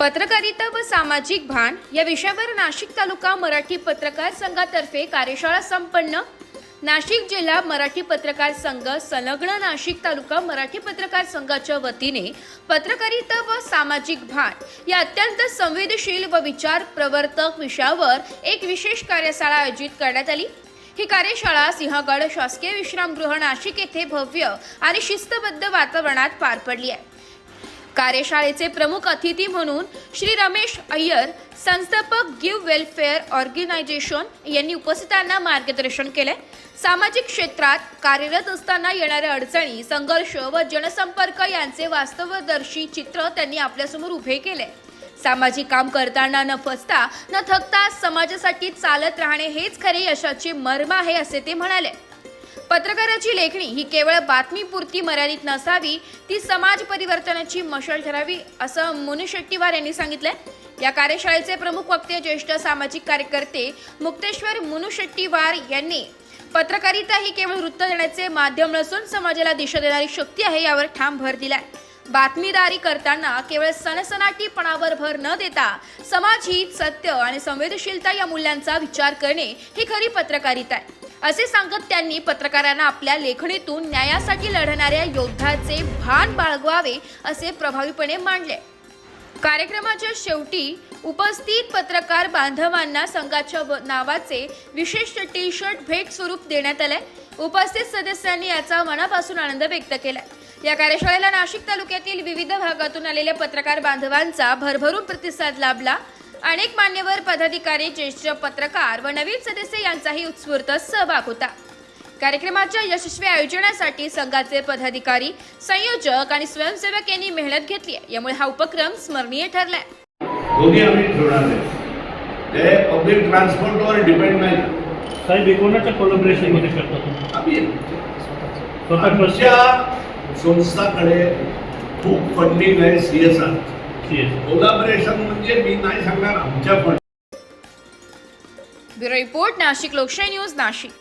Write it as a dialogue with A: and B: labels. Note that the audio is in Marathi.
A: पत्रकारिता व सामाजिक भान या विषयावर नाशिक तालुका मराठी पत्रकार संघातर्फे कार्यशाळा संपन्न. नाशिक जिल्हा मराठी पत्रकार संघ संलग्न नाशिक तालुका मराठी पत्रकार संघाच्या वतीने पत्रकारिता व सामाजिक भान या अत्यंत संवेदनशील व विचार प्रवर्तक विषयावर एक विशेष कार्यशाळा आयोजित करण्यात आली. ही कार्यशाळा सिंहगड शासकीय विश्रामगृह नाशिक येथे भव्य आणि शिस्तबद्ध वातावरणात पार पडली आहे. कार्यशाळेचे प्रमुख अतिथी म्हणून श्री रमेश अय्यर संस्थापक गिव्ह वेलफेअर ऑर्गनायझेशन यांनी उपस्थितांना मार्गदर्शन केले. सामाजिक क्षेत्रात कार्यरत असताना येणाऱ्या अडचणी संघर्ष व जनसंपर्क यांचे वास्तवदर्शी चित्र त्यांनी आपल्यासमोर उभे केले. सामाजिक काम करताना न फसता न थकता समाजासाठी चालत राहणे हेच खरे यशाचे मर्म आहे असे ते म्हणाले. पत्रकाराची लेखणी ही केवळ बातमीपुरती मर्यादित नसावी ती समाज परिवर्तनाची मशाल ठरावी असं मुनु शेट्टीवार यांनी सांगितलंय. या कार्यशाळेचे प्रमुख वक्ते ज्येष्ठ सामाजिक कार्यकर्ते मुक्तेश्वर मुनु शेट्टीवार यांनी पत्रकारिता ही केवळ वृत्त देण्याचे माध्यम नसून समाजाला दिशा देणारी शक्ती आहे यावर ठाम भर दिलाय. बातमीदारी करताना केवळ सनसनाटीपणावर भर न देता समाज ही सत्य आणि संवेदनशीलता या मूल्यांचा विचार करणे ही खरी पत्रकारिता आहे. असे सांगत त्यांनी पत्रकारांना आपल्या लेखणीतून न्यायासाठी लढणाऱ्या योद्ध्याचे भान बाळगवावे असे प्रभावीपणे मांडले. कार्यक्रमाच्या शेवटी उपस्थित पत्रकार बांधवांना संघाच्या व- नावाचे विशेष टी शर्ट भेट स्वरूप देण्यात आले उपस्थित सदस्यांनी याचा मनापासून आनंद व्यक्त केला या कार्यशाळेला नाशिक तालुक्यातील विविध भागातून आलेल्या पत्रकार बांधवांचा भरभरून प्रतिसाद लाभला. अनेक मान्यवर पदाधिकारी ज्येष्ठ पत्रकार व नवीन सदस्य यांचाही उत्स्फूर्त सहभाग होता. कार्यक्रमाच्या यशस्वी आयोजनासाठी संघाचे पदाधिकारी संयोजक आणि स्वयंसेवक यांनी मेहनत घेतली आहे. यामुळे हा उपक्रम स्मरणीय ठरलाय.
B: दोन्ही आम्ही ठेवणार नाही. ते पब्लिक ट्रान्सपोर्टवर डिपेंड नाही.
C: साहेब कोणाच्या कोलॅबरेशनमध्ये करता तुम्ही?
B: आम्ही संस्थाकडे खूप फंडिंग आहे सी एस आर कोलॅबरेशन म्हणजे मी नाही सांगणार आमच्या फंड
A: ब्युरो रिपोर्ट नाशिक लोकशाही न्यूज नाशिक